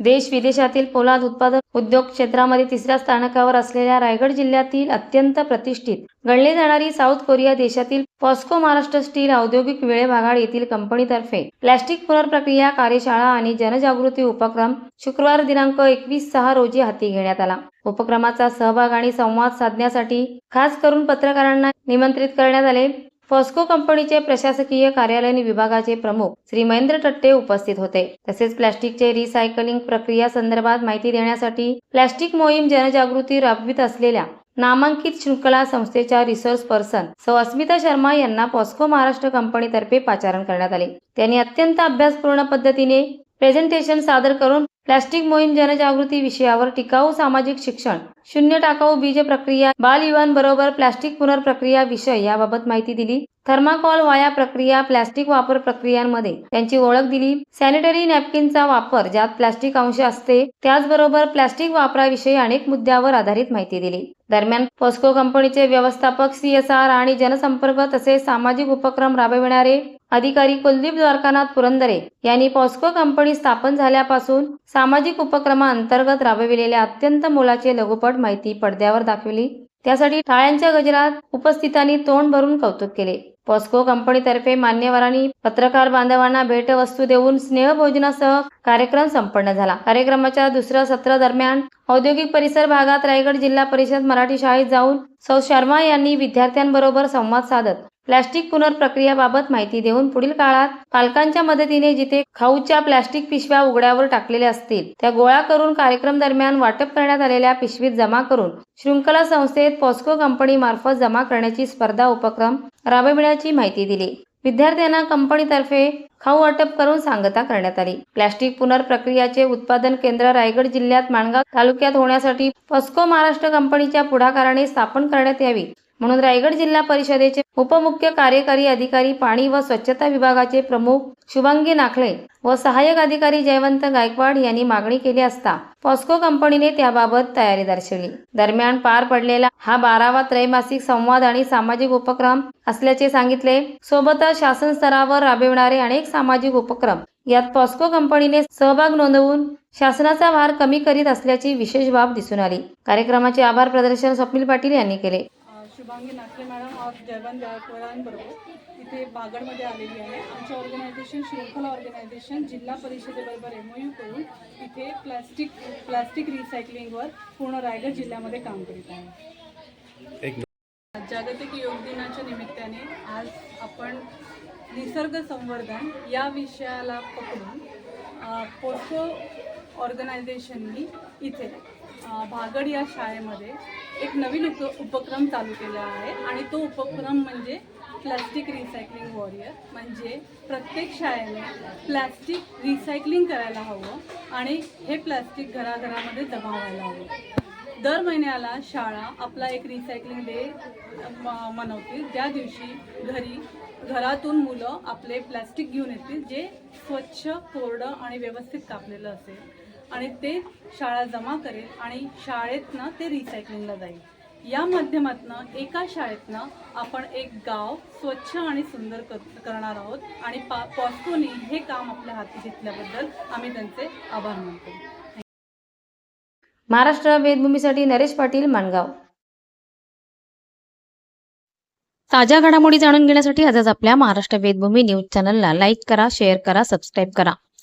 देश विदेशातील पोलाद उत्पादन उद्योग क्षेत्रामध्ये तिसऱ्या स्थानकावर असलेल्या रायगड जिल्ह्यातील अत्यंत प्रतिष्ठित गणली जाणारी साऊथ कोरिया देशातील पॉस्को महाराष्ट्र स्टील औद्योगिक वेळेभागाड येथील कंपनीतर्फे प्लॅस्टिक पुनर्प्रक्रिया कार्यशाळा आणि जनजागृती उपक्रम शुक्रवार दिनांक एकवीस सहा रोजी हाती घेण्यात आला. उपक्रमाचा सहभाग आणि संवाद साधण्यासाठी खास करून पत्रकारांना निमंत्रित करण्यात आले. फॉस्को कंपनीचे प्रशासकीय कार्यालय विभागाचे प्रमुख श्री महेंद्र टट्टे उपस्थित होते. तसेच प्लॅस्टिकचे रिसायकलिंग प्रक्रिया संदर्भात माहिती देण्यासाठी प्लॅस्टिक मोहीम जनजागृती राबवित असलेल्या नामांकित शृंखला संस्थेच्या रिसोर्स पर्सन सौ अस्मिता शर्मा यांना पॉस्को महाराष्ट्र कंपनीतर्फे पाचारण करण्यात आले. त्यांनी अत्यंत अभ्यासपूर्ण पद्धतीने प्रेझेंटेशन सादर करून प्लास्टिक मोहीम जनजागृती विषयावर टिकाऊ सामाजिक शिक्षण शून्य टाकाऊ बीज प्रक्रिया बाल युवांबरोबर प्लास्टिक पुनर्प्रक्रिया विषय याबाबत माहिती दिली. थर्माकॉल वाया प्रक्रिया प्लास्टिक वापर प्रक्रियांमध्ये त्यांची ओळख दिली. सॅनिटरी नॅपकिनचा वापर ज्यात प्लास्टिक अंश असते त्याचबरोबर प्लास्टिक वापराविषयी अनेक मुद्द्यावर आधारित माहिती दिली. दरम्यान पॉस्को कंपनीचे व्यवस्थापक सीएसआर आणि जनसंपर्क तसेच सामाजिक उपक्रम राबविणारे अधिकारी कुलदीप द्वारकानाथ पुरंदरे यांनी पॉस्को कंपनी स्थापन झाल्यापासून सामाजिक उपक्रमाअंतर्गत राबविलेल्या अत्यंत मोलाचे लघुपट माहिती पडद्यावर दाखविली. त्यासाठी टाळ्यांच्या गजरात उपस्थितांनी तोंड भरून कौतुक केले. पॉस्को कंपनीतर्फे मान्यवरांनी पत्रकार बांधवांना भेटवस्तू देऊन स्नेहभोजनासह कार्यक्रम संपन्न झाला. कार्यक्रमाच्या दुसऱ्या सत्रादरम्यान औद्योगिक परिसर भागात रायगड जिल्हा परिषद मराठी शाळेत जाऊन सौ शर्मा यांनी विद्यार्थ्यांबरोबर संवाद साधत प्लॅस्टिक पुनर्प्रक्रियाबाबत माहिती देऊन पुढील काळात पालकांच्या मदतीने जिथे खाऊच्या प्लॅस्टिक पिशव्या उघड्यावर टाकलेल्या असतील त्या गोळा करून कार्यक्रम दरम्यान वाटप करण्यात आलेल्या पिशवीत जमा करून शृंखला संस्थेत पॉस्को कंपनी मार्फत जमा करण्याची स्पर्धा उपक्रम राबविण्याची माहिती दिली. विद्यार्थ्यांना कंपनीतर्फे खाऊ वाटप करून सांगता करण्यात आली. प्लॅस्टिक पुनर्प्रक्रियाचे उत्पादन केंद्र रायगड जिल्ह्यात माणगाव तालुक्यात होण्यासाठी पस्को महाराष्ट्र कंपनीच्या पुढाकाराने स्थापन करण्यात यावी. म्हणून रायगड जिल्हा परिषदेचे उपमुख्य कार्यकारी अधिकारी पाणी व स्वच्छता विभागाचे प्रमुख शुभांगी नाखळे व सहाय्यक अधिकारी जयवंत गायकवाड यांनी मागणी केली असता पॉस्को कंपनीने त्याबाबत तयारी दर्शवली. दरम्यान पार पडलेला हा बारावा त्रैमासिक संवाद आणि सामाजिक उपक्रम असल्याचे सांगितले. सोबतच शासन स्तरावर राबविणारे अनेक सामाजिक उपक्रम. यात पॉस्को कंपनीने सहभाग नोंदवून शासनाचा भार कमी करीत असल्याची विशेष बाब दिसून आली. कार्यक्रमाचे आभार प्रदर्शन स्वप्नील पाटील यांनी केले. शुभांगी नाकरे मॅडम और जयवंत गायकवाडांबरोबर इथे बागडमध्ये आलेली आहे. आमचं ऑर्गनायझेशन शृंखला ऑर्गनायझेशन जिल्हा परिषदेबरोबर एम यू करून इथे प्लॅस्टिक प्लॅस्टिक रिसायकलिंगवर पूर्ण रायगड जिल्ह्यामध्ये काम करीत आहे. जागतिक योग दिनाच्या निमित्ताने आज आपण निसर्ग संवर्धन या विषयाला पकडून अ, पोस्को ऑर्गनायझेशननी इथे भागड या शाळेमध्ये एक नवीन उप उपक्रम चालू केला आहे आणि तो उपक्रम म्हणजे प्लॅस्टिक रिसायकलिंग वॉरियर म्हणजे प्रत्येक शाळेने प्लॅस्टिक रिसायकलिंग करायला हवं आणि हे प्लास्टिक घराघरामध्ये जमा व्हायला हवं. दर महिन्याला शाळा आपला एक रिसायकलिंग डे म- मनवतील त्या दिवशी घरी घरातून मुलं आपले प्लॅस्टिक घेऊन येतील जे स्वच्छ कोरडं आणि व्यवस्थित कापलेलं असेल. आणि ते शाळा जमा करेल आणि शाळेतनं ते रिसायकलिंगला जाईल. या माध्यमातनं एका शाळेतनं आपण एक गाव स्वच्छ आणि सुंदर करणार आहोत आणि पा पॉस्कोनी हे काम आपल्या हाती घेतल्याबद्दल आम्ही त्यांचे आभार मानतो. महाराष्ट्र वेदभूमीसाठी नरेश पाटील माणगाव. ताज्या घडामोडी जाणून घेण्यासाठी आजच आपल्या महाराष्ट्र वेदभूमी न्यूज चॅनलला लाईक करा शेअर करा सबस्क्राईब करा.